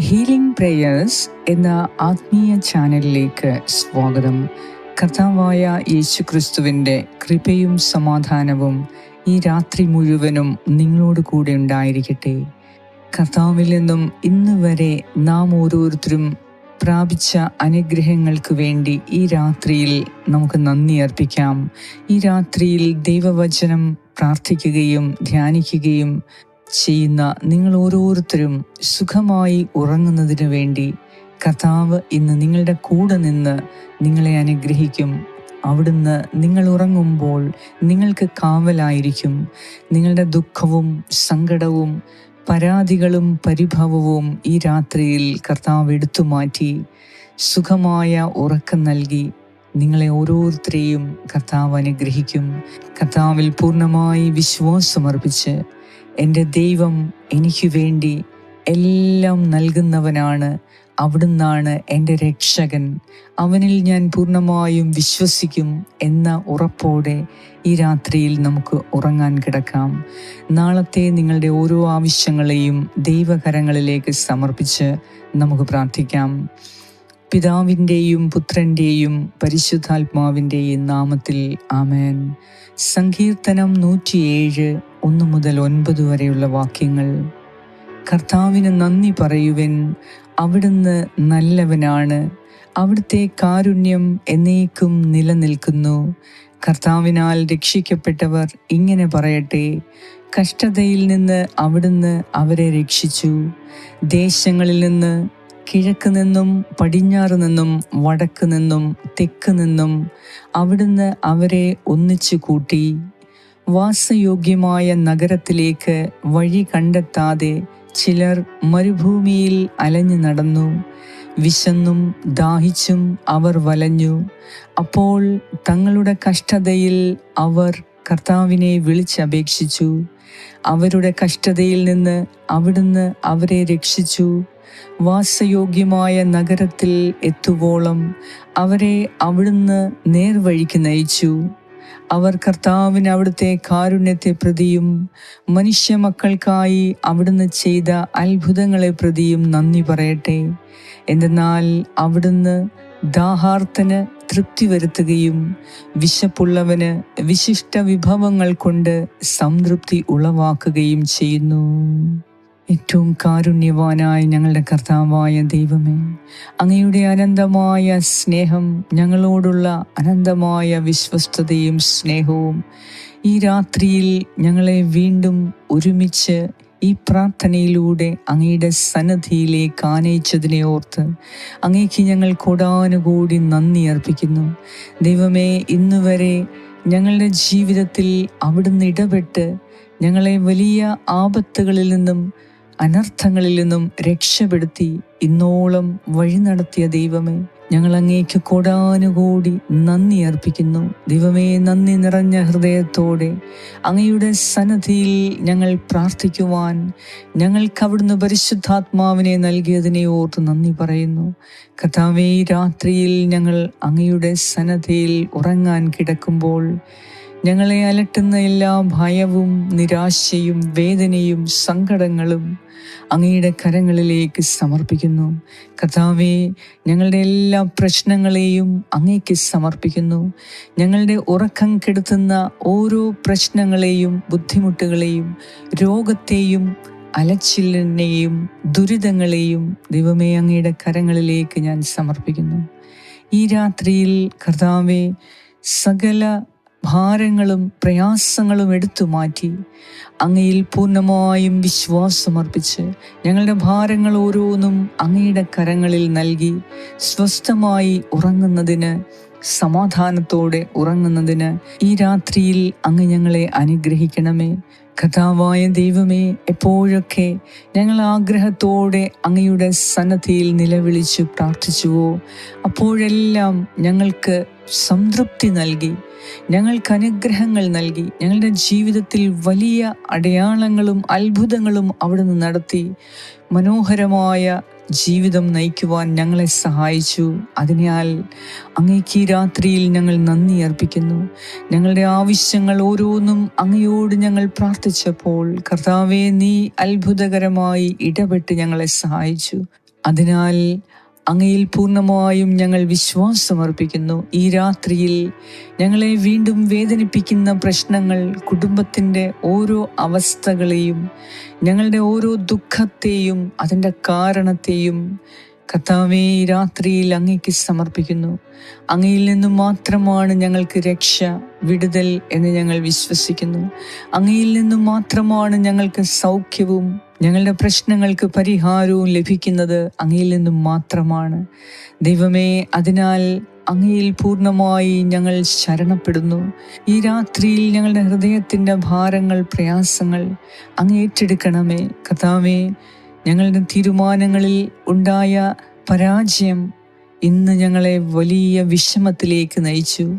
Healing prayers എന്ന ആത്മീയ ചാനലിലേക്ക് സ്വാഗതം. കർത്താവായ യേശു ക്രിസ്തുവിന്റെ കൃപയും സമാധാനവും ഈ രാത്രി മുഴുവനും നിങ്ങളോട് കൂടെ ഉണ്ടായിരിക്കട്ടെ. കർത്താവിൽ നിന്നും ഇന്ന് വരെ നാം ഓരോരുത്തരും പ്രാപിച്ച അനുഗ്രഹങ്ങൾക്ക് വേണ്ടി ഈ രാത്രിയിൽ നമുക്ക് നന്ദി അർപ്പിക്കാം. ഈ രാത്രിയിൽ ദൈവവചനം പ്രാർത്ഥിക്കുകയും ധ്യാനിക്കുകയും ചെയ്യുന്ന നിങ്ങൾ ഓരോരുത്തരും സുഖമായി ഉറങ്ങുന്നതിന് വേണ്ടി കർത്താവ് ഇന്ന് നിങ്ങളുടെ കൂടെ നിന്ന് നിങ്ങളെ അനുഗ്രഹിക്കും. അവിടുന്ന് നിങ്ങൾ ഉറങ്ങുമ്പോൾ നിങ്ങൾക്ക് കാവലായിരിക്കും. നിങ്ങളുടെ ദുഃഖവും സങ്കടവും പരാതികളും പരിഭവവും ഈ രാത്രിയിൽ കർത്താവ് എടുത്തു മാറ്റി. സുഖമായ ഉറക്കം നൽകി നിങ്ങളെ ഓരോരുത്തരെയും കർത്താവ് അനുഗ്രഹിക്കും. കർത്താവിൽ പൂർണമായി വിശ്വാസമർപ്പിച്ച് എന്റെ ദൈവം എനിക്ക് വേണ്ടി എല്ലാം നൽകുന്നവനാണ്. അവിടുന്നാണ് എന്റെ രക്ഷകൻ. അവനിൽ ഞാൻ പൂർണമായും വിശ്വസിക്കും എന്ന ഉറപ്പോടെ ഈ രാത്രിയിൽ നമുക്ക് ഉറങ്ങാൻ കിടക്കാം. നാളത്തെ നിങ്ങളുടെ ഓരോ ആവശ്യങ്ങളെയും ദൈവകരങ്ങളിലേക്ക് സമർപ്പിച്ച് നമുക്ക് പ്രാർത്ഥിക്കാം. പിതാവിന്റെയും പുത്രന്റെയും പരിശുദ്ധാത്മാവിന്റെയും നാമത്തിൽ ആമേൻ. സങ്കീർത്തനം നൂറ്റിയേഴ് ഒന്ന് മുതൽ ഒൻപത് വരെയുള്ള വാക്യങ്ങൾ. കർത്താവിന് നന്ദി പറയുവൻ അവിടുന്ന് നല്ലവനാണ് അവിടുത്തെ കാരുണ്യം എന്നേക്കും നിലനിൽക്കുന്നു. കർത്താവിനാൽ രക്ഷിക്കപ്പെട്ടവർ ഇങ്ങനെ പറയട്ടെ കഷ്ടതയിൽ നിന്ന് അവിടുന്ന് അവരെ രക്ഷിച്ചു ദേശങ്ങളിൽ നിന്ന് കിഴക്ക് നിന്നും പടിഞ്ഞാറ് നിന്നും വടക്ക് നിന്നും തെക്ക് നിന്നും അവിടുന്ന് അവരെ ഒന്നിച്ചു കൂട്ടി. വാസയോഗ്യമായ നഗരത്തിലേക്ക് വഴി കണ്ടെത്താതെ ചിലർ മരുഭൂമിയിൽ അലഞ്ഞു നടന്നു. വിശന്നും ദാഹിച്ചും അവർ വലഞ്ഞു. അപ്പോൾ തങ്ങളുടെ കഷ്ടതയിൽ അവർ കർത്താവിനെ വിളിച്ചപേക്ഷിച്ചു. അവരുടെ കഷ്ടതയിൽ നിന്ന് അവിടുന്ന് അവരെ രക്ഷിച്ചു. വാസയോഗ്യമായ നഗരത്തിൽ എത്തുവോളം അവരെ അവിടുന്ന് നേർവഴിക്ക് നയിച്ചു. അവർ കർത്താവിന് അവിടുത്തെ കാരുണ്യത്തെ പ്രതിയും മനുഷ്യ മക്കൾക്കായി അവിടുന്ന് ചെയ്ത അത്ഭുതങ്ങളെ പ്രതിയും നന്ദി പറയട്ടെ. എന്തെന്നാൽ അവിടുന്ന് ദാഹാർത്തന് തൃപ്തി വരുത്തുകയും വിശപ്പുള്ളവന് വിശിഷ്ട വിഭവങ്ങൾ കൊണ്ട് സംതൃപ്തി ഉളവാക്കുകയും ചെയ്യുന്നു. ഏറ്റവും കാരുണ്യവാനായ ഞങ്ങളുടെ കർത്താവായ ദൈവമേ അങ്ങയുടെ അനന്തമായ സ്നേഹം ഞങ്ങളോടുള്ള അനന്തമായ വിശ്വസ്തതയും സ്നേഹവും ഈ രാത്രിയിൽ ഞങ്ങളെ വീണ്ടും ഒരുമിച്ച് ഈ പ്രാർത്ഥനയിലൂടെ അങ്ങയുടെ സന്നദ്ധിയിലേക്ക് ആനയിച്ചതിനെ ഓർത്ത് അങ്ങേക്ക് ഞങ്ങൾ കൂടാനുകൂടി നന്ദി അർപ്പിക്കുന്നു. ദൈവമേ ഇന്നുവരെ ഞങ്ങളുടെ ജീവിതത്തിൽ അവിടുന്ന് ഇടപെട്ട് ഞങ്ങളെ വലിയ ആപത്തുകളിൽ നിന്നും അനർത്ഥങ്ങളിൽ നിന്നും രക്ഷപ്പെടുത്തി ഇന്നോളം വഴി നടത്തിയ ദൈവമേ ഞങ്ങൾ അങ്ങേക്ക് കൊടാനുകൂടി നന്ദി അർപ്പിക്കുന്നു. ദൈവമേ നന്ദി നിറഞ്ഞ ഹൃദയത്തോടെ അങ്ങയുടെ സന്നദ്ധിയിൽ ഞങ്ങൾ പ്രാർത്ഥിക്കുവാൻ ഞങ്ങൾക്ക് അവിടുന്ന് പരിശുദ്ധാത്മാവിനെ നൽകിയതിനെ ഓർത്ത് നന്ദി പറയുന്നു. കഥാവേ രാത്രിയിൽ ഞങ്ങൾ അങ്ങയുടെ സന്നദ്ധിയിൽ ഉറങ്ങാൻ കിടക്കുമ്പോൾ ഞങ്ങളെ അലട്ടുന്ന എല്ലാ ഭയവും നിരാശയും വേദനയും സങ്കടങ്ങളും അങ്ങയുടെ കരങ്ങളിലേക്ക് സമർപ്പിക്കുന്നു. കഥാവെ ഞങ്ങളുടെ എല്ലാ പ്രശ്നങ്ങളെയും അങ്ങേക്ക് സമർപ്പിക്കുന്നു. ഞങ്ങളുടെ ഉറക്കം കെടുത്തുന്ന ഓരോ പ്രശ്നങ്ങളെയും ബുദ്ധിമുട്ടുകളെയും രോഗത്തെയും അലച്ചിലിനെയും ദുരിതങ്ങളെയും ദൈവമേ അങ്ങയുടെ കരങ്ങളിലേക്ക് ഞാൻ സമർപ്പിക്കുന്നു. ഈ രാത്രിയിൽ കർത്താവെ സകല ഭാരങ്ങളും പ്രയാസങ്ങളും എടുത്തു മാറ്റി അങ്ങയിൽ പൂർണമായും വിശ്വാസമർപ്പിച്ച് ഞങ്ങളുടെ ഭാരങ്ങൾ ഓരോന്നും അങ്ങയുടെ കരങ്ങളിൽ നൽകി സ്വസ്ഥമായി ഉറങ്ങുന്നതിന് സമാധാനത്തോടെ ഉറങ്ങുന്നതിന് ഈ രാത്രിയിൽ അങ്ങ് ഞങ്ങളെ അനുഗ്രഹിക്കണമേ. കഥാവായ ദൈവമേ എപ്പോഴൊക്കെ ഞങ്ങൾ ആഗ്രഹത്തോടെ അങ്ങയുടെ സന്നദ്ധിയിൽ നിലവിളിച്ചു പ്രാർത്ഥിച്ചുവോ അപ്പോഴെല്ലാം ഞങ്ങൾക്ക് സംതൃപ്തി നൽകി ഞങ്ങൾക്ക് അനുഗ്രഹങ്ങൾ നൽകി ഞങ്ങളുടെ ജീവിതത്തിൽ വലിയ അടയാളങ്ങളും അത്ഭുതങ്ങളും അവിടുന്ന് നടത്തി മനോഹരമായ ജീവിതം നയിക്കുവാൻ ഞങ്ങളെ സഹായിച്ചു. അതിനാൽ അങ്ങേക്ക് ഈ രാത്രിയിൽ ഞങ്ങൾ നന്ദി അർപ്പിക്കുന്നു. ഞങ്ങളുടെ ആവശ്യങ്ങൾ ഓരോന്നും അങ്ങയോട് ഞങ്ങൾ പ്രാർത്ഥിച്ചപ്പോൾ കർത്താവെ നീ അത്ഭുതകരമായി ഇടപെട്ട് ഞങ്ങളെ സഹായിച്ചു. അതിനാൽ അങ്ങയിൽ പൂർണമായും ഞങ്ങൾ വിശ്വാസമർപ്പിക്കുന്നു. ഈ രാത്രിയിൽ ഞങ്ങളെ വീണ്ടും വേദനിപ്പിക്കുന്ന പ്രശ്നങ്ങൾ കുടുംബത്തിന്റെ ഓരോ അവസ്ഥകളെയും ഞങ്ങളുടെ ഓരോ ദുഃഖത്തെയും അതിന്റെ കാരണത്തെയും കർത്താവേ ഈ രാത്രിയിൽ അങ്ങയ്ക്ക് സമർപ്പിക്കുന്നു. അങ്ങയിൽ നിന്നു മാത്രമാണ് ഞങ്ങൾക്ക് രക്ഷ വിടുതൽ എന്ന് ഞങ്ങൾ വിശ്വസിക്കുന്നു. അങ്ങയിൽ നിന്നു മാത്രമാണ് ഞങ്ങൾക്ക് സൗഖ്യവും ഞങ്ങളുടെ പ്രശ്നങ്ങൾക്ക് പരിഹാരവും ലഭിക്കുന്നത് അങ്ങയിൽ നിന്നും മാത്രമാണ്. ദൈവമേ അതിനാൽ അങ്ങയിൽ പൂർണമായി ഞങ്ങൾ ശരണപ്പെടുന്നു. ഈ രാത്രിയിൽ ഞങ്ങളുടെ ഹൃദയത്തിന്റെ ഭാരങ്ങൾ പ്രയാസങ്ങൾ അങ്ങ് ഏറ്റെടുക്കണമേ. കഥാവേ ഞങ്ങളുടെ തീരുമാനങ്ങളിൽ ഉണ്ടായ പരാജയം ഇന്ന് ഞങ്ങളെ വലിയ വിഷമത്തിലേക്ക് നയിച്ചു.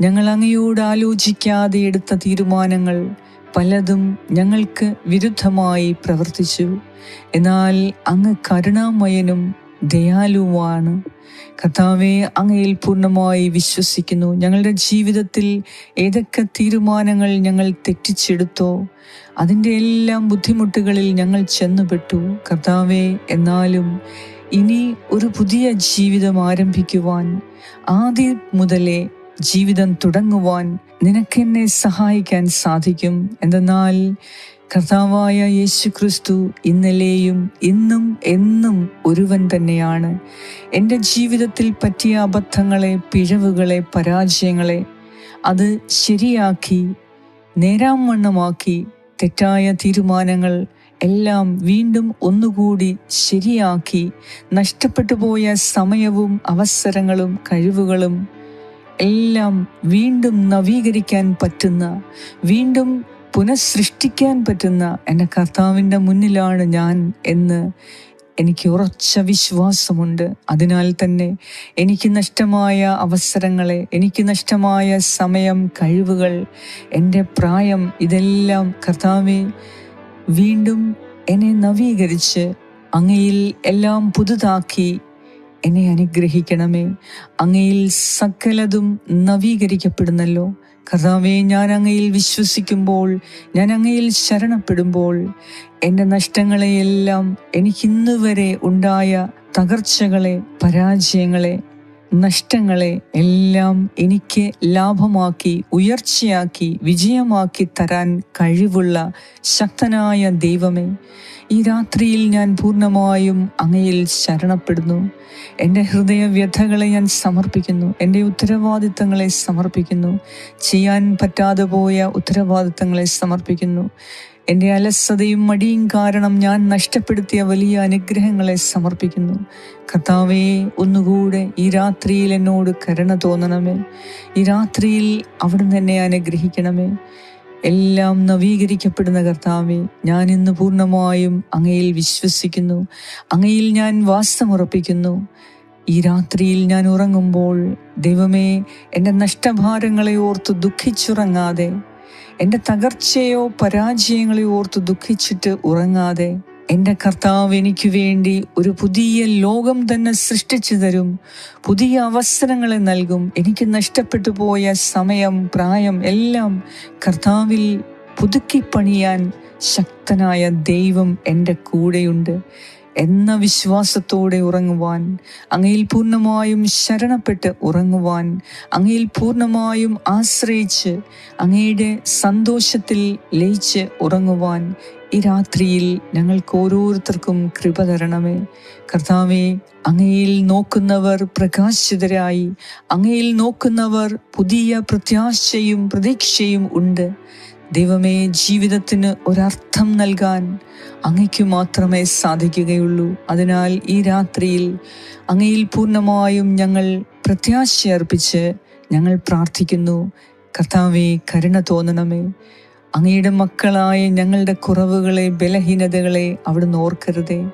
ഞങ്ങൾ അങ്ങയോട് ആലോചിക്കാതെ എടുത്ത തീരുമാനങ്ങൾ പലതും ഞങ്ങൾക്ക് വിരുദ്ധമായി പ്രവർത്തിച്ചു. എന്നാൽ അങ്ങ് കരുണാമയനും ദയാലുവാണ്. കർത്താവെ അങ്ങയിൽ പൂർണമായി വിശ്വസിക്കുന്നു. ഞങ്ങളുടെ ജീവിതത്തിൽ ഏതൊക്കെ തീരുമാനങ്ങൾ ഞങ്ങൾ തെറ്റിച്ചെടുത്തോ അതിന്റെ എല്ലാം ബുദ്ധിമുട്ടുകളിൽ ഞങ്ങൾ ചെന്നുപെട്ടു. കർത്താവെ എന്നാലും ഇനി ഒരു പുതിയ ജീവിതം ആരംഭിക്കുവാൻ ആദ്യം മുതലേ ജീവിതം തുടങ്ങുവാൻ നിനക്കെന്നെ സഹായിക്കാൻ സാധിക്കും. എന്തെന്നാൽ കർത്താവായ യേശു ക്രിസ്തു ഇന്നലെയും ഇന്നും എന്നും ഒരുവൻ തന്നെയാണ്. എന്റെ ജീവിതത്തിൽ പറ്റിയ അബദ്ധങ്ങളെ പിഴവുകളെ പരാജയങ്ങളെ അത് ശരിയാക്കി നേരാം വണ്ണമാക്കി തെറ്റായ തീരുമാനങ്ങൾ എല്ലാം വീണ്ടും ഒന്നുകൂടി ശരിയാക്കി നഷ്ടപ്പെട്ടു പോയ സമയവും അവസരങ്ങളും കഴിവുകളും എല്ലാം വീണ്ടും നവീകരിക്കാൻ പറ്റുന്ന വീണ്ടും പുനഃസൃഷ്ടിക്കാൻ പറ്റുന്ന എന്റെ കർത്താവിന്റെ മുന്നിലാണ് ഞാൻ എന്ന് എനിക്ക് ഉറച്ച വിശ്വാസമുണ്ട്. അതിനാൽ തന്നെ എനിക്ക് നഷ്ടമായ അവസരങ്ങളെ എനിക്ക് നഷ്ടമായ സമയം കഴിവുകൾ എന്റെ പ്രായം ഇതെല്ലാം കർത്താവെ വീണ്ടും എന്നെ നവീകരിച്ച് അങ്ങയിൽ എല്ലാം പുതുതാക്കി എന്നെ അനുഗ്രഹിക്കണമേ. അങ്ങയിൽ സകലതും നവീകരിക്കപ്പെടുന്നല്ലോ. കർത്താവെ ഞാൻ അങ്ങയിൽ വിശ്വസിക്കുമ്പോൾ ഞാൻ അങ്ങയിൽ ശരണപ്പെടുമ്പോൾ എന്റെ നഷ്ടങ്ങളെയെല്ലാം എനിക്കിന്ന് വരെ ഉണ്ടായ തകർച്ചകളെ പരാജയങ്ങളെ നഷ്ടങ്ങളെ എല്ലാം എനിക്ക് ലാഭമാക്കി ഉയർച്ചയാക്കി വിജയമാക്കി തരാൻ കഴിവുള്ള ശക്തനായ ദൈവമേ. ഈ രാത്രിയിൽ ഞാൻ പൂർണമായും അങ്ങയിൽ ശരണപ്പെടുന്നു. എന്റെ ഹൃദയ വ്യഥകളെ ഞാൻ സമർപ്പിക്കുന്നു. എന്റെ ഉത്തരവാദിത്തങ്ങളെ സമർപ്പിക്കുന്നു. ചെയ്യാൻ പറ്റാതെ പോയ ഉത്തരവാദിത്തങ്ങളെ സമർപ്പിക്കുന്നു. എന്റെ അലസതയും മടിയും കാരണം ഞാൻ നഷ്ടപ്പെടുത്തിയ വലിയ അനുഗ്രഹങ്ങളെ സമർപ്പിക്കുന്നു. കർത്താവേ ഒന്നുകൂടെ ഈ രാത്രിയിൽ എന്നോട് കരുണ തോന്നണമേ. ഈ രാത്രിയിൽ അവിടുന്ന് എന്നെ അനുഗ്രഹിക്കണമേ. എല്ലാം നവീകരിക്കപ്പെടുന്ന കർത്താവെ ഞാൻ ഇന്ന് പൂർണമായും അങ്ങയിൽ വിശ്വസിക്കുന്നു. അങ്ങയിൽ ഞാൻ വാസമുറപ്പിക്കുന്നു ഈ രാത്രിയിൽ ഞാൻ ഉറങ്ങുമ്പോൾ ദൈവമേ എന്റെ നഷ്ടഭാരങ്ങളെ ഓർത്ത് ദുഃഖിച്ചുറങ്ങാതെ എന്റെ തകർച്ചയോ പരാജയങ്ങളെയോ ഓർത്ത് ദുഃഖിച്ചിട്ട് ഉറങ്ങാതെ എന്റെ കർത്താവ് എനിക്ക് വേണ്ടി ഒരു പുതിയ ലോകം തന്നെ സൃഷ്ടിച്ചു തരും പുതിയ അവസരങ്ങളെ നൽകും. എനിക്ക് നഷ്ടപ്പെട്ടു പോയ സമയം പ്രായം എല്ലാം കർത്താവിൽ പുതുക്കി പണിയാൻ ശക്തനായ ദൈവം എന്റെ കൂടെയുണ്ട്. എന്ന വിശ്വാസത്തോടെ ഉറങ്ങുവാൻ അങ്ങയിൽ പൂർണമായും ശരണപ്പെട്ട് ഉറങ്ങുവാൻ അങ്ങയിൽ പൂർണമായും ആശ്രയിച്ച് അങ്ങയുടെ സന്തോഷത്തിൽ ലയിച്ച് ഉറങ്ങുവാൻ ഈ രാത്രിയിൽ ഞങ്ങൾക്ക് ഓരോരുത്തർക്കും കൃപ തരണമേ. കർത്താവെ അങ്ങയിൽ നോക്കുന്നവർ പ്രകാശിതരായി അങ്ങയിൽ നോക്കുന്നവർ പുതിയ പ്രത്യാശയും പ്രതീക്ഷയും ഉണ്ട്. ദൈവമേ ജീവിതത്തിന് ഒരർത്ഥം നൽകാൻ അങ്ങയ്ക്ക് മാത്രമേ സാധിക്കുകയുള്ളൂ. അതിനാൽ ഈ രാത്രിയിൽ അങ്ങയിൽ പൂർണമായും ഞങ്ങൾ പ്രത്യാശ അർപ്പിച്ച് ഞങ്ങൾ പ്രാർത്ഥിക്കുന്നു. കർത്താവെ കരുണ തോന്നണമേ. അങ്ങയുടെ മക്കളായ ഞങ്ങളുടെ കുറവുകളെ ബലഹീനതകളെ അവിടുന്ന് ഓർക്കരുതേ.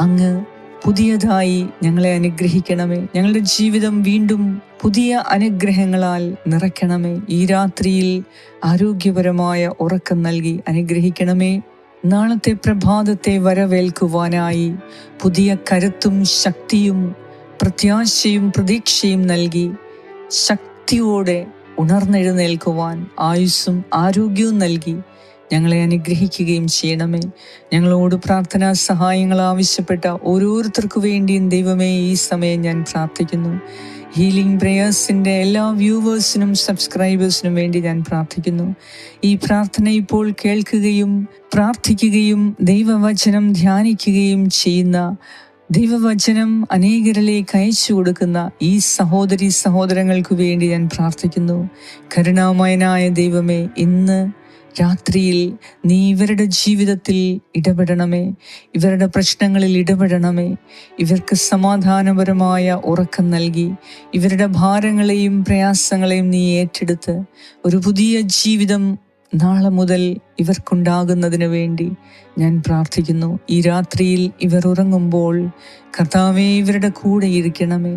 അങ്ങ് പുതിയതായി ഞങ്ങളെ അനുഗ്രഹിക്കണമേ. ഞങ്ങളുടെ ജീവിതം വീണ്ടും പുതിയ അനുഗ്രഹങ്ങളാൽ നിറയ്ക്കണമേ. ഈ രാത്രിയിൽ ആരോഗ്യപരമായ ഉറക്കം നൽകി അനുഗ്രഹിക്കണമേ. നാളത്തെ പ്രഭാതത്തെ വരവേൽക്കുവാനായി പുതിയ കരുത്തും ശക്തിയും പ്രത്യാശയും പ്രതീക്ഷയും നൽകി ശക്തിയോടെ ഉണർന്നെഴുന്നേൽക്കുവാൻ ആയുസ്സും ആരോഗ്യവും നൽകി ഞങ്ങളെ അനുഗ്രഹിക്കുകയും ചെയ്യണമേ. ഞങ്ങളോട് പ്രാർത്ഥനാ സഹായങ്ങൾ ആവശ്യപ്പെട്ട ഓരോരുത്തർക്കു വേണ്ടിയും ദൈവമേ ഈ സമയം ഞാൻ പ്രാർത്ഥിക്കുന്നു. ഹീലിംഗ് പ്രേയേഴ്സിന്റെ എല്ലാ വ്യൂവേഴ്സിനും സബ്സ്ക്രൈബേഴ്സിനും വേണ്ടി ഞാൻ പ്രാർത്ഥിക്കുന്നു. ഈ പ്രാർത്ഥന ഇപ്പോൾ കേൾക്കുകയും പ്രാർത്ഥിക്കുകയും ദൈവവചനം ധ്യാനിക്കുകയും ചെയ്യുന്ന ദൈവവചനം അനേകരിലേക്ക് അയച്ചു കൊടുക്കുന്ന ഈ സഹോദരി സഹോദരങ്ങൾക്ക് വേണ്ടി ഞാൻ പ്രാർത്ഥിക്കുന്നു. കരുണാമയനായ ദൈവമേ ഇന്ന് രാത്രിയിൽ നീ ഇവരുടെ ജീവിതത്തിൽ ഇടപെടണമേ. ഇവരുടെ പ്രശ്നങ്ങളിൽ ഇടപെടണമേ. ഇവർക്ക് സമാധാനപരമായ ഉറക്കം നൽകി. ഇവരുടെ ഭാരങ്ങളെയും പ്രയാസങ്ങളെയും നീ ഏറ്റെടുത്ത്. ഒരു പുതിയ ജീവിതം നാളെ മുതൽ ഇവർക്കുണ്ടാകുന്നതിന് വേണ്ടി ഞാൻ പ്രാർത്ഥിക്കുന്നു. ഈ രാത്രിയിൽ ഇവർ ഉറങ്ങുമ്പോൾ കർത്താവെ ഇവരുടെ കൂടെ ഇരിക്കണമേ.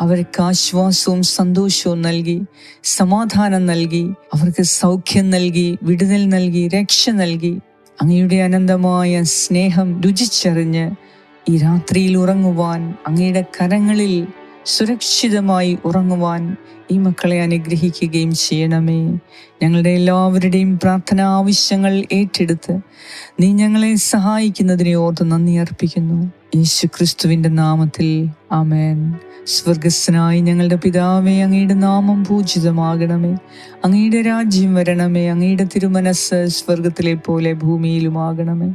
അവർക്ക് ആശ്വാസവും സന്തോഷവും നൽകി സമാധാനം നൽകി അവർക്ക് സൗഖ്യം നൽകി വിടുതൽ നൽകി രക്ഷ നൽകി. അങ്ങയുടെ അനന്തമായ സ്നേഹം രുചിച്ചറിഞ്ഞ് ഈ രാത്രിയിൽ ഉറങ്ങുവാൻ അങ്ങയുടെ കരങ്ങളിൽ സുരക്ഷിതമായി ഉറങ്ങുവാൻ ഈ മക്കളെ അനുഗ്രഹിക്കുകയും ചെയ്യണമേ. ഞങ്ങളുടെ എല്ലാവരുടെയും പ്രാർത്ഥന ആവശ്യങ്ങൾ ഏറ്റെടുത്ത് നീ ഞങ്ങളെ സഹായിക്കുന്നതിനെ ഓർത്ത് നന്ദി അർപ്പിക്കുന്നു. യേശു ക്രിസ്തുവിന്റെ നാമത്തിൽ ആമേൻ. സ്വർഗസ്സനായി ഞങ്ങളുടെ പിതാവേ അങ്ങയുടെ നാമം പൂജിതമാകണമേ. അങ്ങയുടെ രാജ്യം വരണമേ അങ്ങയുടെ തിരുമനസ് സ്വർഗത്തിലെ പോലെ ഭൂമിയിലുമാകണമേ.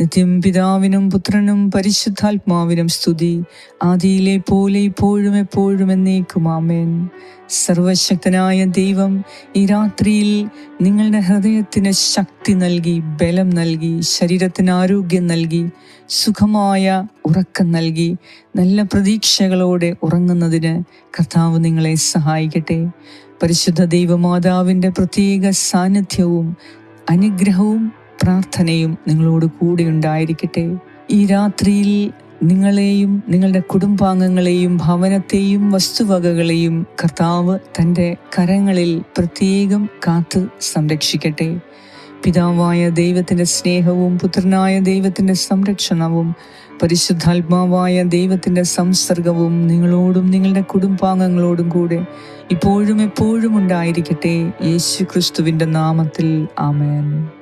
നിത്യം പിതാവിനും പുത്രനും പരിശുദ്ധാത്മാവിനും സ്തുതി. ആദിയിലെ പോലെ ഇപ്പോഴും എപ്പോഴും എന്നേക്കും ആമേൻ. സർവശക്തനായ ദൈവം ഈ രാത്രിയിൽ നിങ്ങളുടെ ഹൃദയത്തിന് ശക്തി നൽകി ബലം നൽകി ശരീരത്തിന് ആരോഗ്യം നൽകി സുഖമായ ഉറക്കം നൽകി നല്ല പ്രതീക്ഷകളോടെ ഉറങ്ങുന്നതിന് കർത്താവ് നിങ്ങളെ സഹായിക്കട്ടെ. പരിശുദ്ധ ദൈവമാതാവിന്റെ പ്രത്യേക സാന്നിധ്യവും അനുഗ്രഹവും പ്രാർത്ഥനയും നിങ്ങളോട് കൂടെ ഉണ്ടായിരിക്കട്ടെ. ഈ രാത്രിയിൽ നിങ്ങളെയും നിങ്ങളുടെ കുടുംബാംഗങ്ങളെയും ഭവനത്തെയും വസ്തുവകകളെയും കർത്താവ് തന്റെ കരങ്ങളിൽ പ്രത്യേകം കാത്ത് സംരക്ഷിക്കട്ടെ. പിതാവായ ദൈവത്തിന്റെ സ്നേഹവും പുത്രനായ ദൈവത്തിന്റെ സംരക്ഷണവും പരിശുദ്ധാത്മാവായ ദൈവത്തിന്റെ സംസർഗവും നിങ്ങളോടും നിങ്ങളുടെ കുടുംബാംഗങ്ങളോടും കൂടെ ഇപ്പോഴും എപ്പോഴും ഉണ്ടായിരിക്കട്ടെ. യേശു ക്രിസ്തുവിന്റെ നാമത്തിൽ ആമേൻ.